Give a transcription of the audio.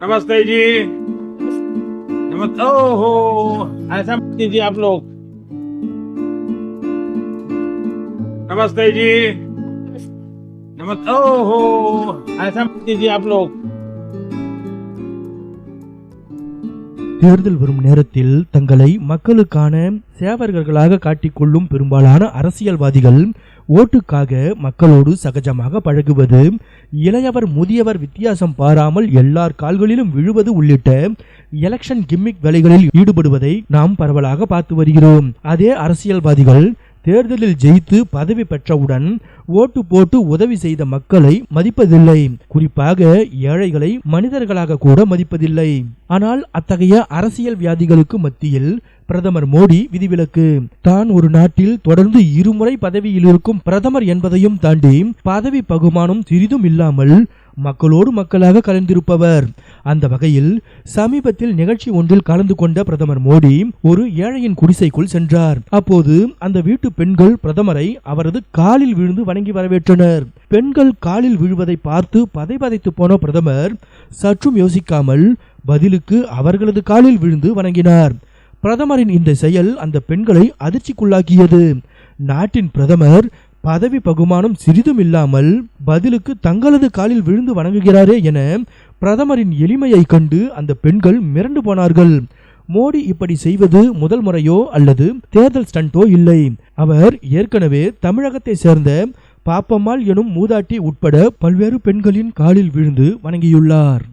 नमस्ते जी नमस्ते ओहो ऐसा मत कीजिए आप लोग नमस्ते जी नमस्ते ओहो ऐसा मत कीजिए आप लोग தேர்தல் வரும் நேரத்தில் தங்களை மக்களுக்கான சேவகர்களாக காட்டிக்கொள்ளும் பெரும்பாலான அரசியல்வாதிகள் ஓட்டுக்காக மக்களோடு சகஜமாக பழகுவது இளையவர் முதியவர் வித்தியாசம் பாராமல் எல்லார் கால்களிலும் விழுவது உள்ளிட்ட எலெக்ஷன் கிம்மிக் வேலைகளில் ஈடுபடுவதை நாம் பரவலாக பார்த்து வருகிறோம். அதே அரசியல்வாதிகள் தேர்தலில் ஜெயித்து பதவி பெற்றவுடன் ஓட்டு போட்டு உதவி செய்த மக்களை மதிப்பதில்லை. குறிப்பாக ஏழைகளை மனிதர்களாக கூட மதிப்பதில்லை. ஆனால் அத்தகைய அரசியல் வியாதிகளுக்கு மத்தியில் பிரதமர் மோடி விதிவிலக்கு. தான் ஒரு நாட்டில் தொடர்ந்து இருமுறை பதவியில் இருக்கும் பிரதமர் என்பதையும் தாண்டி பதவி பகுமானம் சிறிதும் இல்லாமல் மக்களோடு மக்களாக கலந்திருப்பவர். அந்த வகையில் சமீபத்தில் நிகழ்ச்சி ஒன்றில் கலந்து கொண்ட பிரதமர் மோடி ஒரு ஏழையின் குடிசைக்குள் சென்றார். அப்போது அந்த வீட்டு பெண்கள் பிரதமரை அவரது காலில் விழுந்து வணங்கி வரவேற்றனர். பெண்கள் காலில் விழுவதை பார்த்து பதை பதைத்து போன பிரதமர் சற்றும் யோசிக்காமல் பதிலுக்கு அவர்களது காலில் விழுந்து வணங்கினார். பிரதமரின் இந்த செயல் அந்த பெண்களை அதிர்ச்சிக்குள்ளாக்கியது. நாட்டின் பிரதமர் பதவி பகுமானம் சிறிதும் இல்லாமல் பதிலுக்கு தங்களது காலில் விழுந்து வணங்குகிறாரே என பிரதமரின் எளிமையை கண்டு அந்த பெண்கள் மிரண்டு போனார்கள். மோடி இப்படி செய்வது முதல் முறையோ அல்லது தேர்தல் ஸ்டண்டோ இல்லை. அவர் ஏற்கனவே தமிழகத்தை சேர்ந்த பாப்பம்மாள் எனும் மூதாட்டி உட்பட பல்வேறு பெண்களின் காலில் விழுந்து வணங்கியுள்ளார்.